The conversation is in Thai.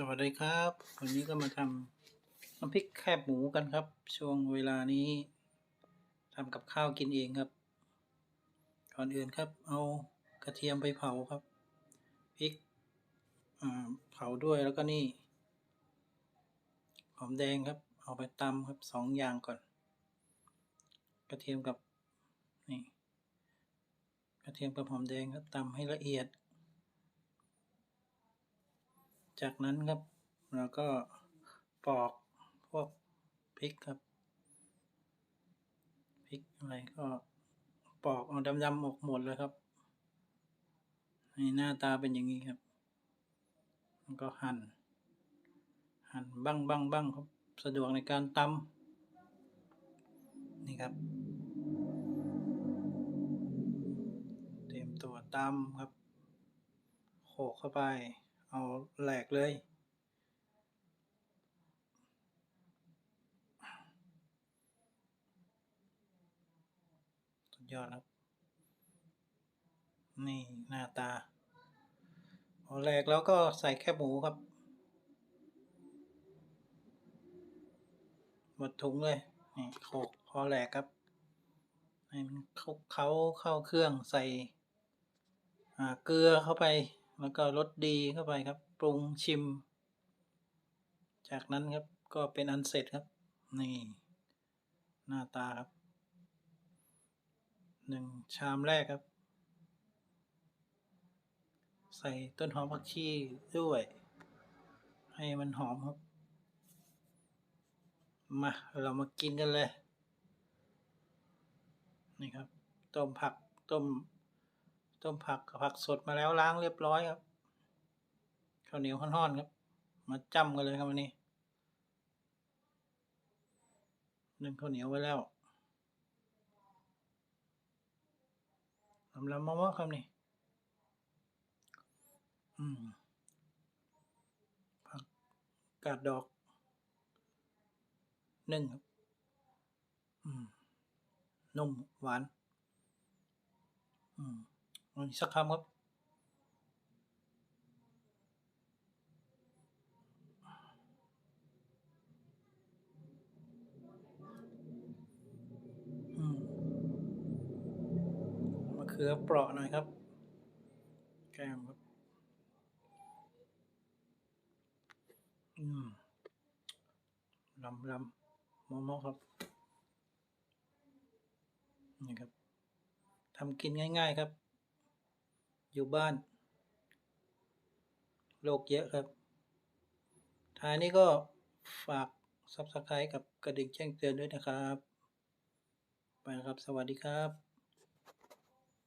สวัสดีครับ วันนี้ก็มาทำน้ำพริกแคบหมูกันครับ ช่วงเวลานี้ทำกับข้าวกินเองครับ ก่อนอื่นครับ เอากระเทียมไปเผาครับพริกเผาด้วยแล้วก็นี่หอมแดงครับ เอาไปตำครับสองอย่างก่อน กระเทียมกับนี่กระเทียมกับหอมแดงครับตำให้ละเอียด จากนั้นครับเราก็ปอกพวกพริกครับพริกอะไรก็ปอกเอาดำๆออกหมดเลยครับนี่หน้าตาเป็นอย่างนี้ครับแล้วก็หั่น หั่นบ้างบ้างบ้างครับสะดวกในการตำนี่ครับ เตรียมตัวตำครับโขกเข้าไป เอา แหลกเลย สุดยอดครับ นี่หน้าตาพอแหลกแล้วก็ใส่แคบหมูครับ หมดถุงเลย นี่โขกพอแหลกครับ ให้มันเขาเขาเข้าเครื่องใส่เกลือเข้าไป แล้วก็รสดีเข้าไปครับ ปรุงชิม จากนั้นครับก็เป็นอันเสร็จครับ นี่ หน้าตาครับหนึ่งชามแรกครับ ใส่ต้นหอมผักชีด้วย ให้มันหอมครับ มา เรามากินกันเลย นี่ครับ ต้มผักต้ม ต้มผักกับผักสดมาแล้วล้างเรียบร้อยครับข้าวเหนียวห้อนๆครับ มาจ้ำกันเลยครับวันนี้นึ่งข้าวเหนียวไว้แล้วลำลำมะม่วงครับนี่อืมผักกาดดอกนึ่งครับอืมนุ่มหวาน อืม สักคำครับอืมมะเขือเปราะหน่อยครับ แก้มครับ อืมลำลำมอมอครับ นี่ครับทำกินง่าย ๆ ครับ อยู่บ้านโรคเยอะครับ ท้ายนี้ก็ฝาก Subscribe กับกระดิ่งแจ้งเตือนด้วยนะครับ ไปนะครับ สวัสดีครับ